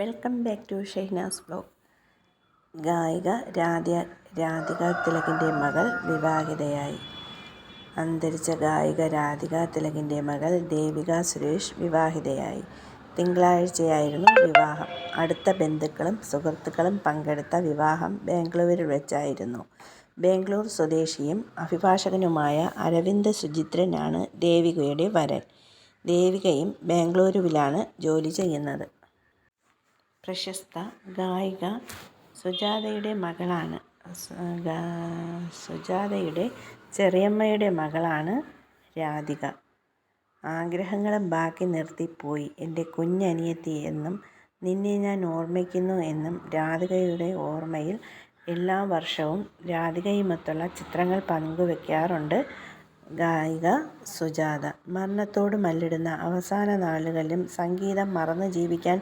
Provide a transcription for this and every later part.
Welcome back to Shehnaz blog. ഗായിക രാധ രാധിക തിലകിന്റെ മകൾ വിവാഹിതയായി. അന്തരിച്ച ഗായിക രാധിക തിലകിന്റെ മകൾ ദേവിക സുരേഷ് വിവാഹിതയായി. തിങ്കളാഴ്ചയായിരുന്നു വിവാഹം. അടുത്ത ബന്ധുക്കളും സുഹൃത്തുക്കളും പങ്കെടുത്ത വിവാഹം ബാംഗ്ലൂരിൽ വെച്ചായിരുന്നു. ബാംഗ്ലൂർ സ്വദേശിയും അഭിഭാഷകനുമായ അരവിന്ദ് സുചിത്രനാണ് ദേവികയുടെ വരൻ. ദേവികയും ബാംഗ്ലൂരുവിലാണ് ജോലി ചെയ്യുന്നത്. പ്രശസ്ത ഗായിക സുജാതയുടെ മകളാണ്. സുജാതയുടെ ചെറിയമ്മയുടെ മകളാണ് രാധിക. ആഗ്രഹങ്ങളും ബാക്കി നിർത്തിപ്പോയി എന്റെ കുഞ്ഞനിയത്തി എന്നും നിന്നെ ഞാൻ ഓർമ്മിക്കുന്നു എന്നും രാധികയുടെ ഓർമ്മയിൽ എല്ലാ വർഷവും രാധികയുമൊത്തുള്ള ചിത്രങ്ങൾ പങ്കുവെക്കാറുണ്ട് ഗായിക സുജാത. മരണത്തോട് മല്ലിടുന്ന അവസാന നാളുകളിലും സംഗീതം മറന്നു ജീവിക്കാൻ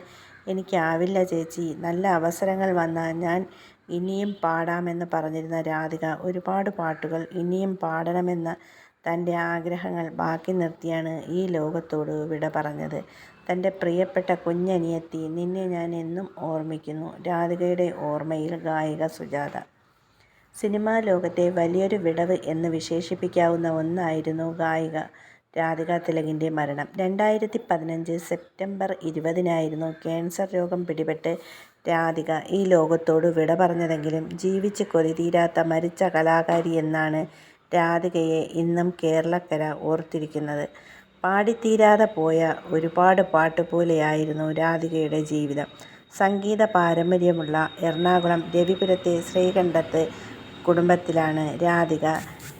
എനിക്കാവില്ല ചേച്ചി. നല്ല അവസരങ്ങൾ വന്നാൽ ഞാൻ ഇനിയും പാടാമെന്ന് പറഞ്ഞിരുന്ന രാധിക ഒരുപാട് പാട്ടുകൾ ഇനിയും പാടണമെന്ന തന്റെ ആഗ്രഹങ്ങൾ ബാക്കി നിർത്തിയാണ് ഈ ലോകത്തോട് വിട പറഞ്ഞത്. തന്റെ പ്രിയപ്പെട്ട കുഞ്ഞനിയത്തി നിന്നെ ഞാൻ എന്നും ഓർമ്മിക്കുന്നു. രാധികയുടെ ഓർമ്മയിൽ ഗായിക സുജാത. സിനിമാ ലോകത്തെ വലിയൊരു വിടവ് എന്ന് വിശേഷിപ്പിക്കാവുന്ന ഒന്നായിരുന്നു ഗായിക. രാധിക തിലകിന്റെ മരണം. രണ്ടായിരത്തി പതിനഞ്ച് സെപ്റ്റംബർ ഇരുപതിനായിരുന്നു ക്യാൻസർ രോഗം പിടിപെട്ട് രാധിക ഈ ലോകത്തോട് വിട പറഞ്ഞതെങ്കിലും ജീവിച്ച് കൊതി തീരാത്ത മരിച്ച കലാകാരി എന്നാണ് രാധികയെ ഇന്നും കേരളക്കര ഓർത്തിരിക്കുന്നത്. പാടിത്തീരാതെ പോയ ഒരുപാട് പാട്ട് പോലെയായിരുന്നു രാധികയുടെ ജീവിതം. സംഗീത പാരമ്പര്യമുള്ള എറണാകുളം രവിപുരത്തെ ശ്രീകണ്ഠത്ത് കുടുംബത്തിലാണ് രാധിക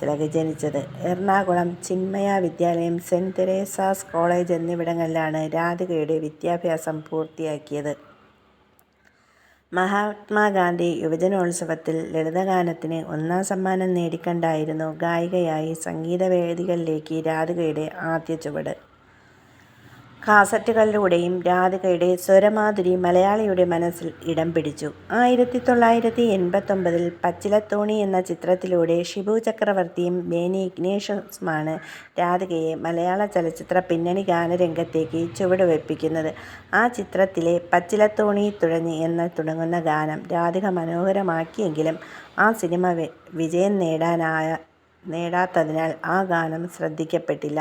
തിലക് ജനിച്ചത് എറണാകുളം ചിന്മയ വിദ്യാലയം സെന്റ് തെരേസാസ് കോളേജ് എന്നിവിടങ്ങളിലാണ് രാധികയുടെ വിദ്യാഭ്യാസം പൂർത്തിയാക്കിയത്. മഹാത്മാഗാന്ധി യുവജനോത്സവത്തിൽ ലളിതഗാനത്തിന് ഒന്നാം സമ്മാനം നേടിക്കണ്ടായിരുന്നു ഗായികയായി സംഗീതവേദികളിലേക്ക് രാധികയുടെ ആദ്യ ചുവട്. കാസറ്റുകളിലൂടെയും രാധികയുടെ സ്വരമാധുരി മലയാളിയുടെ മനസ്സിൽ ഇടം പിടിച്ചു. ആയിരത്തി തൊള്ളായിരത്തി എൺപത്തൊമ്പതിൽ പച്ചിലത്തോണി എന്ന ചിത്രത്തിലൂടെ ഷിബു ചക്രവർത്തിയും ബേനി ഇഗ്നേഷ്യസുമാണ് രാധികയെ മലയാള ചലച്ചിത്ര പിന്നണി ഗാനരംഗത്തേക്ക് ചുവടുവെപ്പിക്കുന്നത്. ആ ചിത്രത്തിലെ പച്ചിലത്തോണി തുഴഞ്ഞ് എന്ന് തുടങ്ങുന്ന ഗാനം രാധിക മനോഹരമാക്കിയെങ്കിലും ആ സിനിമ വിജയം നേടാനായ നേടാത്തതിനാൽ ആ ഗാനം ശ്രദ്ധിക്കപ്പെട്ടില്ല.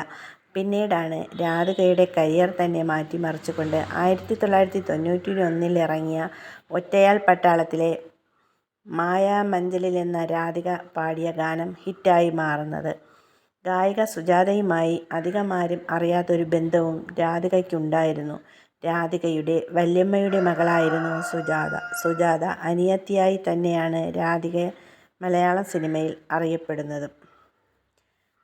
പിന്നീടാണ് രാധികയുടെ കരിയർ തന്നെ മാറ്റിമറിച്ചുകൊണ്ട് ആയിരത്തി തൊള്ളായിരത്തി തൊണ്ണൂറ്റിയൊന്നിൽ ഇറങ്ങിയ ഒറ്റയാൽ പട്ടാളത്തിലെ മായാമഞ്ചലിലെന്ന രാധിക പാടിയ ഗാനം ഹിറ്റായി മാറുന്നത്. ഗായിക സുജാതയുമായി അധികമാരും അറിയാത്തൊരു ബന്ധവും രാധികയ്ക്കുണ്ടായിരുന്നു. രാധികയുടെ വല്യമ്മയുടെ മകളായിരുന്നു സുജാത. സുജാത അനിയത്തിയായി തന്നെയാണ് രാധിക മലയാള സിനിമയിൽ അറിയപ്പെടുന്നതും.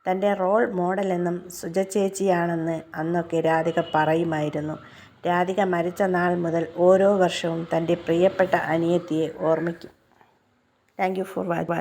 തന്റെ റോൾ മോഡലെന്നും സുജ ചേച്ചിയാണെന്ന് അന്നൊക്കെ രാധിക പറയുമായിരുന്നു. രാധിക മരിച്ച നാൾ മുതൽ ഓരോ വർഷവും തന്റെ പ്രിയപ്പെട്ട അനിയത്തിയെ ഓർമ്മിക്കും. Thank you for watching.